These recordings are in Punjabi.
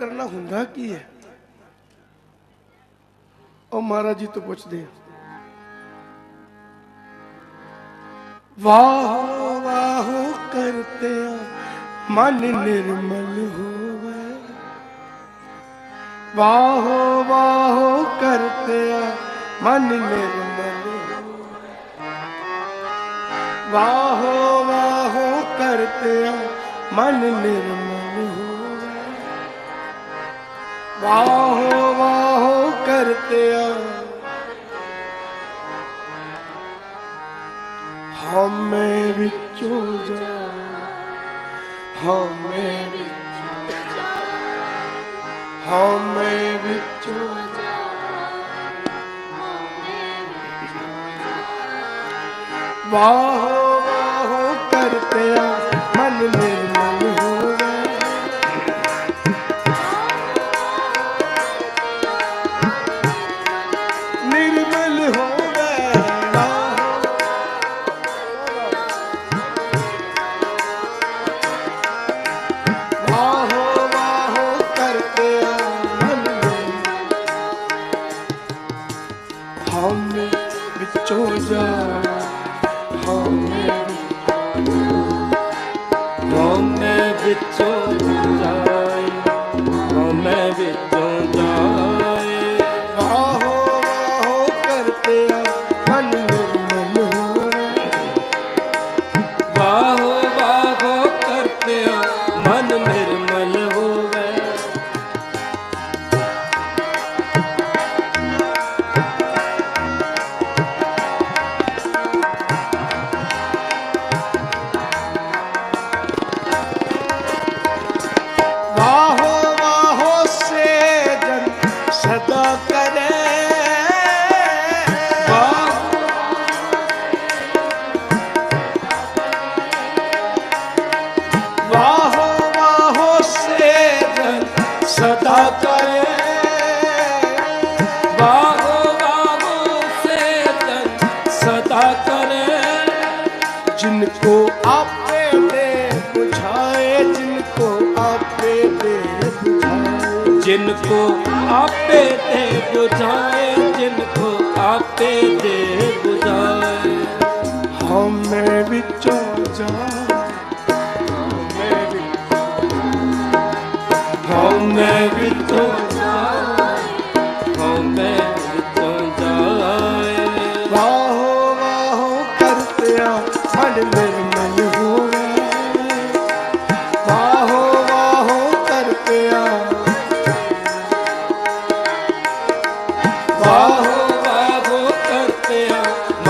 ਕਰਨਾ ਹੁੰਦਾ ਕੀ ਹੈ? ਉਹ ਮਹਾਰਾਜ ਜੀ ਤੋਂ ਪੁੱਛਦੇ ਆ। ਵਾਹ ਵਾਹ ਕਰਤੇ ਮਨ ਨਿਰਮਲ ਹੋਵੇ। ਵਾਹ ਵਾਹ ਕਰਤੇ ਆ ਮਨ ਨਿਰਮਲ ਵਾਹ ਵਾਹ ਕਰਤੇ ਮਨ ਨਿਰਮਲ ਵਾਹ ਵਾਹ ਕਰਤੇ ਹਮੇ ਵਿੱਚੋਂ ਜਾ, ਹਮੇ ਵਿੱਚੋਂ ਜਾ, ਹਮੇ ਵਿੱਚੋਂ ਵਾਹ ਵਾਹ ਕਰਤੇ ਆ ਮਨ ਨਿਰਮਲ ਵਾਹੋ ਜਿਨ ਕੋ ਆਪੇ ਤੇ ਬੁਝਾਏ ਜਿਨ ਕੋ ਆਪੇ ਦੇ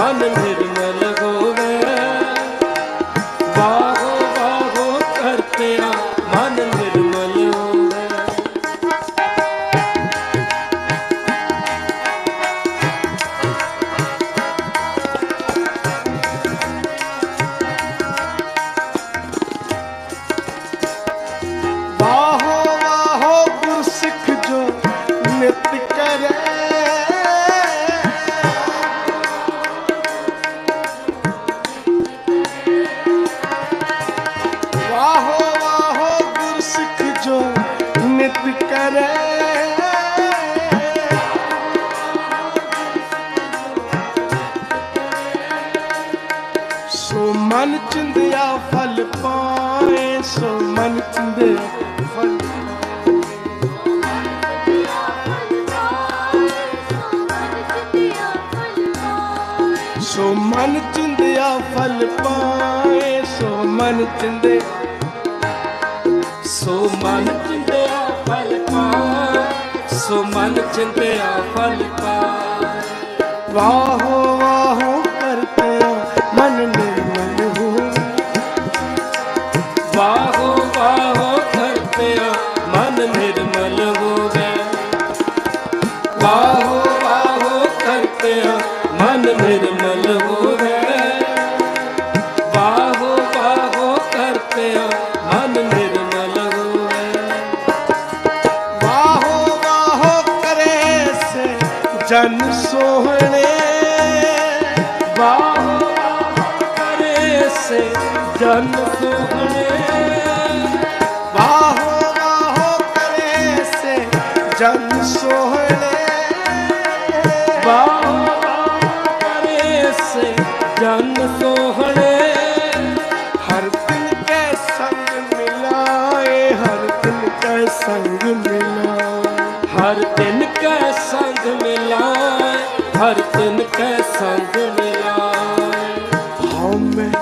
ਕਰਤਿਆ ਮਨ ਚਿੰਦੇ ਸੋ ਮਨ ਚਿੰਤਿਆ ਫਲ ਪਾਏ ਸੋ ਮਨ ਚਿੰਤਿਆ ਫਲ ਪਾਏ। ਵਾਹੋ ਕਰਤਿਆ ਮਨ ਨਿਰਮਲ ਹੋਵੇ ਵਾਹੋ ਵਾਹੋ ਕਰੇ ਸੇ ਜਨ ਸੋਹਣੇ। ਵਾਹੋ ਵਾਹੋ ਕਰੇ ਸੇ ਜਨ ਸੋਹਣੇ। ਵਾਹੋ ਵਾਹੋ ਕਰੇ ਜਨ ਸੋਹਣੇ। ਸੰਗ ਮਿਲਾਏ ਹਰ ਦਿਨ ਕੈ ਸੰਗ ਮਿਲਾਏ ਹਰ ਦਿਨ ਕੈ ਸੰਗ ਮਿਲਾਏ ਹਉ ਮੈਂ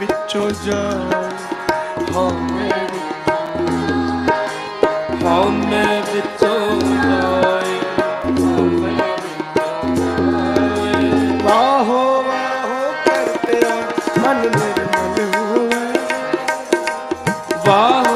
ਵਿੱਚੋਂ ਜਾਏ ਹਉ ਮੈਂ ਮੈਂ ਵਿੱਚੋਂ ਜਾਏ। ਮਨ ਹੋਵੇ। ਵਾਹੋ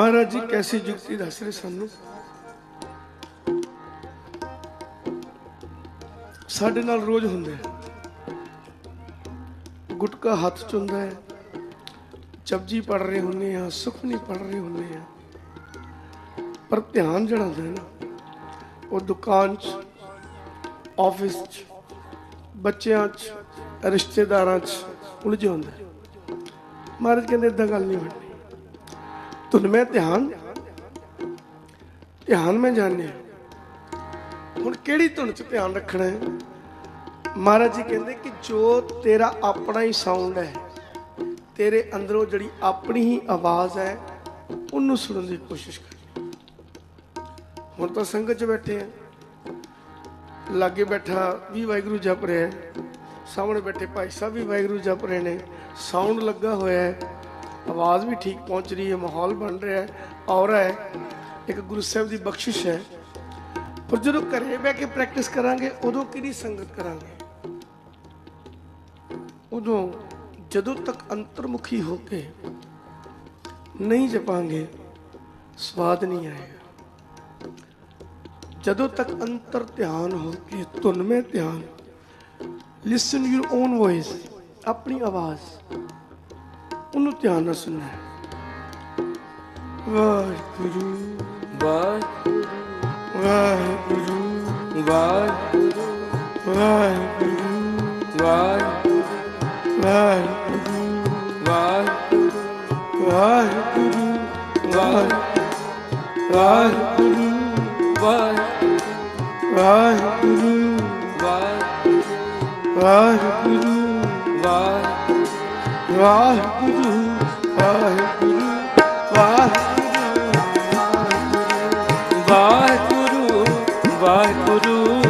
ਮਹਾਰਾਜ ਜੀ, ਕੈਸੀ ਯੁਕਤੀ ਦੱਸ ਰਹੇ ਸਾਨੂੰ? ਸਾਡੇ ਨਾਲ ਰੋਜ਼ ਹੁੰਦਾ ਹੈ। ਗੁਟਕਾ ਹੱਥ ਚ ਹੁੰਦਾ ਹੈ। ਜਪਜੀ ਪੜ ਰਹੇ ਹੁੰਨੇ ਆ ਸੁਖਮਨੀ ਪੜ ਰਹੇ ਹੁੰਨੇ ਆ ਪਰ ਧਿਆਨ ਜਿਹੜਾ ਹੁੰਦਾ ਹੈ ਨਾ, ਉਹ ਦੁਕਾਨ 'ਚ, ਆਫਿਸ 'ਚ, ਬੱਚਿਆਂ 'ਚ, ਰਿਸ਼ਤੇਦਾਰਾਂ 'ਚ ਉਲਝਿਆ ਹੁੰਦਾ ਮਹਾਰਾਜ ਕਹਿੰਦੇ, ਏਦਾਂ ਗੱਲ ਨਹੀਂ ਹੁੰਦੀ ਧੁਨ ਮੈਂ ਧਿਆਨ ਧਿਆਨ ਮੈਂ ਜਾਣਿਆ। ਹੁਣ ਕਿਹੜੀ ਧੁਨ 'ਚ ਧਿਆਨ ਰੱਖਣਾ ਹੈ? ਮਹਾਰਾਜ ਜੀ ਕਹਿੰਦੇ ਕਿ ਜੋ ਤੇਰਾ ਆਪਣਾ ਹੀ ਸਾਊਂਡ ਹੈ, ਤੇਰੇ ਅੰਦਰੋਂ ਜਿਹੜੀ ਆਪਣੀ ਹੀ ਆਵਾਜ਼ ਹੈ, ਉਹਨੂੰ ਸੁਣਨ ਦੀ ਕੋਸ਼ਿਸ਼ ਕਰ। ਹੁਣ ਤਾਂ ਸੰਗਤ 'ਚ ਬੈਠੇ ਆ। ਲਾਗੇ ਬੈਠਾ ਵੀ ਵਾਹਿਗੁਰੂ ਜਪ ਰਿਹਾ ਹੈ। ਸਾਹਮਣੇ ਬੈਠੇ ਭਾਈ ਸਾਹਿਬ ਵੀ ਵਾਹਿਗੁਰੂ ਜਪ ਰਹੇ ਨੇ। ਸਾਊਂਡ ਲੱਗਾ ਹੋਇਆ ਹੈ। ਆਵਾਜ਼ ਵੀ ਠੀਕ ਪਹੁੰਚ ਰਹੀ ਹੈ ਮਾਹੌਲ ਬਣ ਰਿਹਾ ਹੈ ਔਰ ਹੈ ਇੱਕ ਗੁਰੂ ਸਾਹਿਬ ਦੀ ਬਖਸ਼ਿਸ਼ ਹੈ ਪਰ ਜਦੋਂ ਘਰੇ ਬਹਿ ਕੇ ਪ੍ਰੈਕਟਿਸ ਕਰਾਂਗੇ ਉਦੋਂ ਕਿਹੜੀ ਸੰਗਤ ਕਰਾਂਗੇ ਉਦੋਂ ਜਦੋਂ ਤੱਕ ਅੰਤਰਮੁਖੀ ਹੋ ਕੇ ਨਹੀਂ ਜਪਾਂਗੇ ਸਵਾਦ ਨਹੀਂ ਆਏਗਾ ਜਦੋਂ ਤੱਕ ਅੰਤਰ ਧਿਆਨ ਹੋ ਕੇ ਧੁਨ ਮੇ ਧਿਆਨ ਲਿਸਨ ਯੂਰ ਓਨ ਵੌਇਸ ਆਪਣੀ ਆਵਾਜ਼ ਉਹਨੂੰ ਧਿਆਨ ਨਾਲ ਸੁਣਨਾ ਹੈ ਵਾਹਿਗੁਰੂ ਵਾਹਿਗੁਰੂ ਵਾਹਿਗੁਰੂ ਵਾਹਿਗੁਰੂ ਵਾਹਿਗੁਰੂ ਵਾਹਿਗੁਰੂ ਵਾਹਿਗੁਰੂ ਵਾਹਿਗੁਰੂ ਵਾਹਿਗੁਰੂ ਵਾਹਿਗੁਰੂ ਵਾਹਿਗੁਰੂ ਵਾਹਿਗੁਰੂ ਵਾਹਿਗੁਰੂ ਵਾਹਿਗੁਰੂ ਵਾਹਿਗੁਰੂ ਵਾਹਿਗੁਰੂ।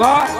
Wah!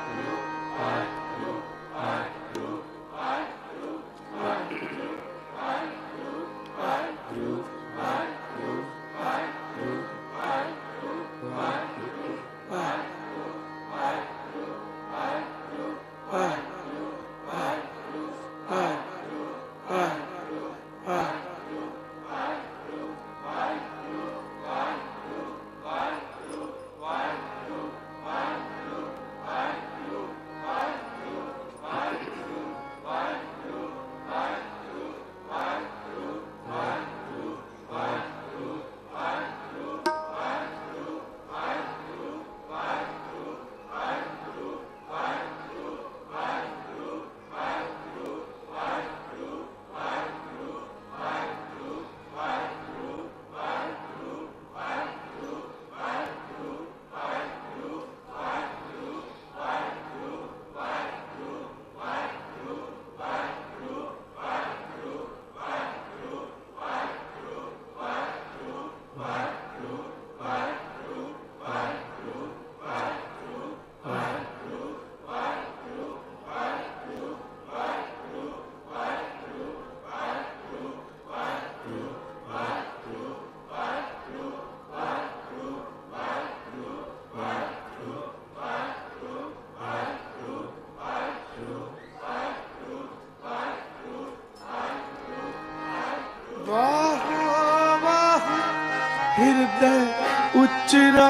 ਉਚਰਾ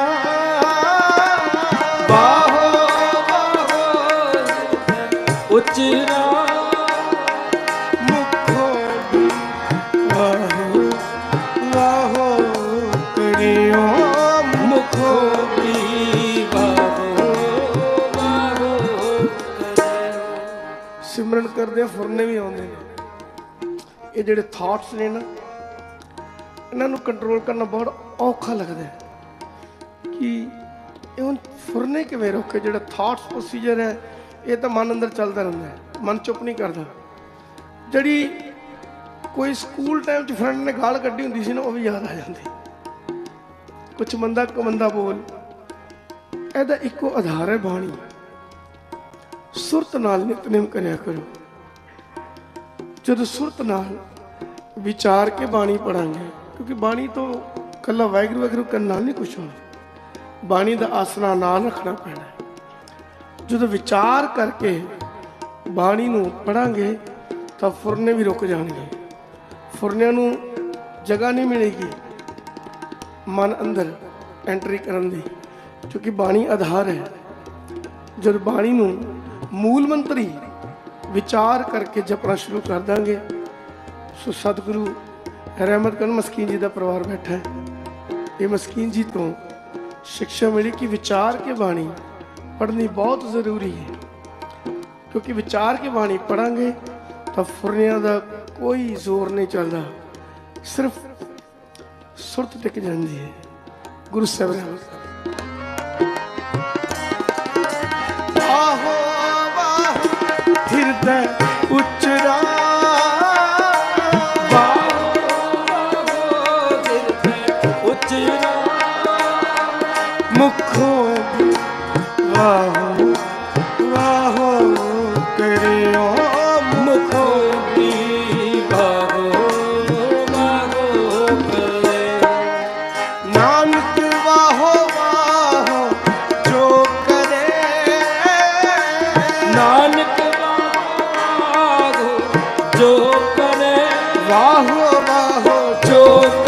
ਬਾਹੋ ਬਾਹੋ ਉਚਰਾ ਸਿਮਰਨ ਕਰਦੇ ਫੁਰਨੇ ਵੀ ਆਉਂਦੇ ਨੇ। ਇਹ ਜਿਹੜੇ ਥਾਟਸ ਨੇ ਨਾ, ਇਹਨਾਂ ਨੂੰ ਕੰਟਰੋਲ ਕਰਨਾ ਬਹੁਤ ਔਖਾ ਲੱਗਦਾ ਹੈ। ਕਿ ਇਹ ਹੁਣ ਫੁਰਨੇ ਕਿਵੇਂ ਰੋਕੇ ਜਿਹੜਾ ਥਾਟਸ ਪ੍ਰੋਸੀਜਰ ਹੈ, ਇਹ ਤਾਂ ਮਨ ਅੰਦਰ ਚੱਲਦਾ ਰਹਿੰਦਾ ਹੈ। ਮਨ ਚੁੱਪ ਨਹੀਂ ਕਰਦਾ। ਜਿਹੜੀ ਕੋਈ ਸਕੂਲ ਟਾਈਮ 'ਚ ਫਰੈਂਡ ਨੇ ਗਾਲ ਕੱਢੀ ਹੁੰਦੀ ਸੀ ਨਾ, ਉਹ ਵੀ ਯਾਦ ਆ ਜਾਂਦੀ। ਕੁਛ ਮੰਦਾ ਕਮੰਦਾ ਬੋਲ, ਇਹਦਾ ਇੱਕੋ ਆਧਾਰ ਹੈ ਬਾਣੀ। ਸੁਰਤ ਨਾਲ ਨਿਤਨੇਮ ਕਰਿਆ ਕਰੋ। ਜਦੋਂ ਸੁਰਤ ਨਾਲ ਵਿਚਾਰ ਕੇ ਬਾਣੀ ਪੜਾਂਗੇ, ਕਿਉਂਕਿ ਬਾਣੀ ਤੋਂ ਕੱਲਾ ਵਾਹਿਗੁਰੂ ਵਾਹਿਗੁਰੂ ਕਰਨ ਨਾਲ ਨਹੀਂ ਕੁਛ ਹੋਣਾ। ਬਾਣੀ ਦਾ ਆਸਰਾ ਨਾ ਰੱਖਣਾ ਪੈਣਾ ਜਦੋਂ ਵਿਚਾਰ ਕਰਕੇ ਬਾਣੀ ਨੂੰ ਪੜਾਂਗੇ ਤਾਂ ਫੁਰਨੇ ਵੀ ਰੁਕ ਜਾਣਗੇ। ਫੁਰਨਿਆਂ ਨੂੰ ਜਗ੍ਹਾ ਨਹੀਂ ਮਿਲੇਗੀ। ਮਨ ਅੰਦਰ ਐਂਟਰੀ ਕਰਨ ਦੀ, ਕਿਉਂਕਿ ਬਾਣੀ ਆਧਾਰ ਹੈ। ਜਦ ਬਾਣੀ ਨੂੰ ਮੂਲ ਮੰਤਰੀ ਵਿਚਾਰ ਕਰਕੇ ਜਪਣਾ ਸ਼ੁਰੂ ਕਰ ਦਾਂਗੇ, ਸੋ ਸਤਿਗੁਰੂ ਰਹਿਮਤ ਕਰਨ ਮਸਕੀਨ ਜੀ ਦਾ ਪਰਿਵਾਰ ਬੈਠਾ ਹੈ। ਇਹ ਮਸਕੀਨ ਜੀ ਤੋਂ ਸਿੱਖਿਆ ਮਿਲੀ ਕਿ ਵਿਚਾਰ ਕੇ ਬਾਣੀ ਪੜ੍ਹਨੀ ਬਹੁਤ ਜ਼ਰੂਰੀ ਹੈ ਕਿਉਂਕਿ ਵਿਚਾਰ ਕੇ ਬਾਣੀ ਪੜਾਂਗੇ ਤਾਂ ਫੁਰਨਿਆਂ ਦਾ ਕੋਈ ਜ਼ੋਰ ਨਹੀਂ ਚੱਲਦਾ ਸਿਰਫ ਸੁਰਤ ਟਿਕ ਜਾਂਦੀ ਹੈ ਗੁਰੂ ਸਾਹਿਬ ਰਹਿਮਤ ਆਹੋ ਵਾਹ ਹਿਰਦੈ વાહ વાહ જો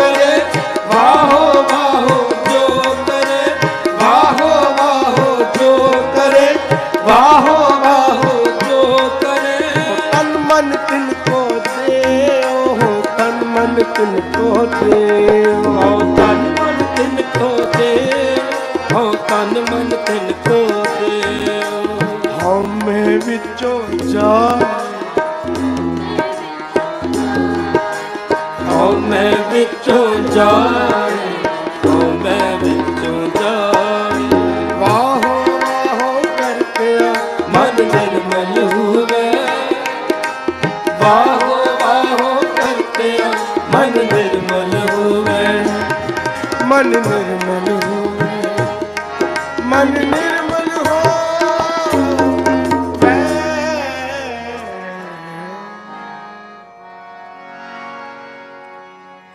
ਮੈਂ ਵਿੱਚੋਂ ਜਾਏ ਹੋ ਮੈਂ ਵਿੱਚੋਂ ਜਾਏ ਵਾਹੋ ਵਾਹੋ ਕਰਕਿਆ ਮਨ ਨਿਰਮਲ ਹੋਵੇ ਵਾਹੋ ਮਨ ਮਨ ਮਨ